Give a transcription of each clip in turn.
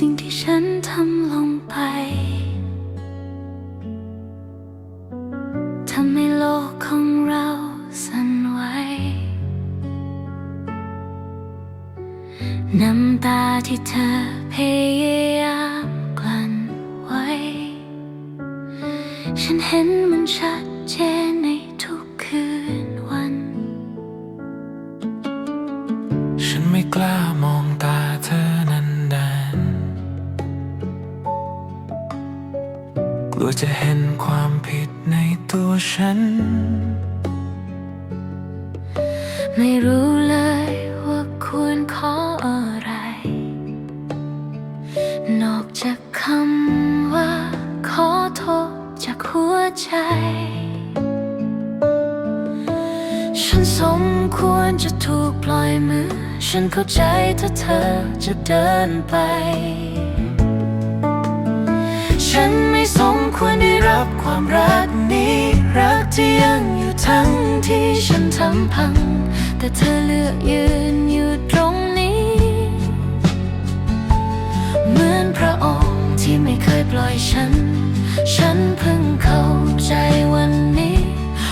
สิ่งที่ฉันทำลงไปทำให้โลกของเราสั่นไหวน้ำตาที่เธอพยายามกลั้นไว้ ฉันเห็นมันชัดเจนใน ลัวจะเห็นความผิดในตัวฉัน ไม่รู้เลยว่าควรขออะไร นอกจากคำว่าขอโทษจากหัวใจ ฉันสมควรจะถูกปล่อยมือ ฉันเข้าใจถ้าเธอจะเดินไป ฉัน ที่ยังอยู่ทั้งที่ฉันทำพัง แต่เธอเลือกยืนอยู่ตรงนี้ เหมือนพระองค์ที่ไม่เคยปล่อยฉัน ฉันเพิ่งเข้าใจวันนี้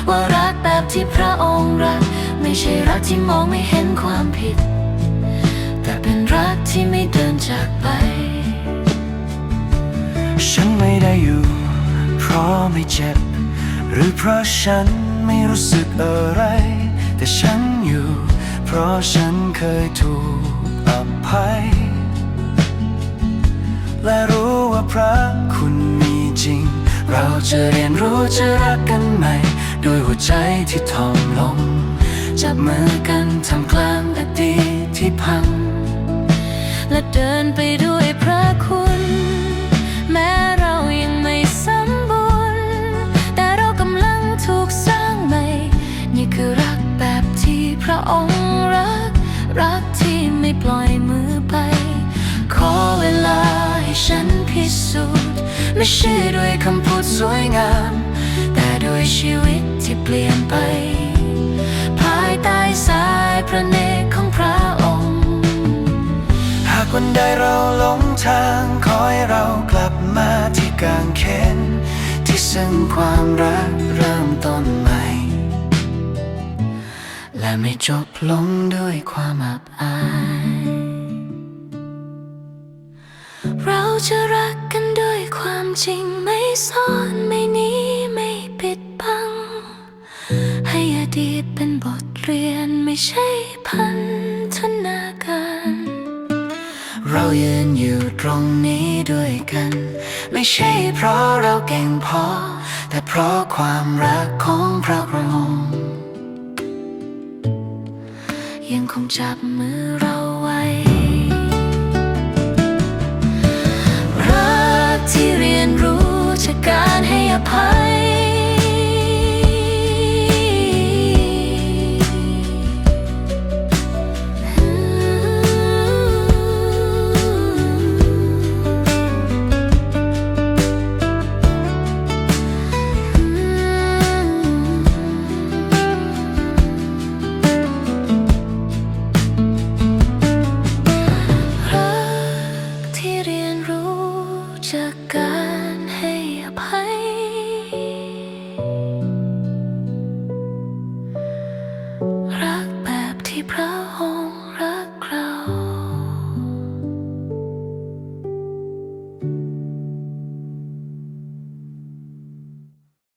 ว่ารักแบบที่พระองค์รัก ไม่ใช่รักที่มองไม่เห็นความผิด แต่เป็นรักที่ไม่เดินจากไป ฉันไม่ได้อยู่ เพราะไม่เจ็บ หรือเพราะฉันไม่รู้สึกอะไร แต่ฉันอยู่ เพราะฉันเคยถูกอภัย และรู้ว่าพระคุณมีจริง เราจะเรียนรู้จะรักกันใหม่ด้วยหัวใจที่ทอมลงจับมือกันทำกลางอดีตที่พัง และเดินไปด้วย พระองค์รัก รักที่ไม่ปล่อยมือไป ขอเวลาให้ฉันพิสูจน์ ไม่ใช่ด้วยคำพูดสวยงาม แต่ด้วยชีวิตที่เปลี่ยนไป ภายใต้สายพระเนตรของพระองค์ หากวันใดเราหลงทางขอให้เรากลับมาที่กางเขนที่ซึ่งความรักเริ่มต้น ไม่จบลงด้วยความอับอาย เราจะรักกันด้วยความจริงไม่ซ่อนไม่หนีไม่ปิดบัง ให้อดีตเป็นบทเรียนไม่ใช่พันธนาการ เรายืนอยู่ตรงนี้ด้วยกัน ไม่ใช่เพราะเราเก่งพอ แต่เพราะความรักของพระองค์ ยังคงจับมือเราไว้ รักที่เรียนรู้จากการให้อภัย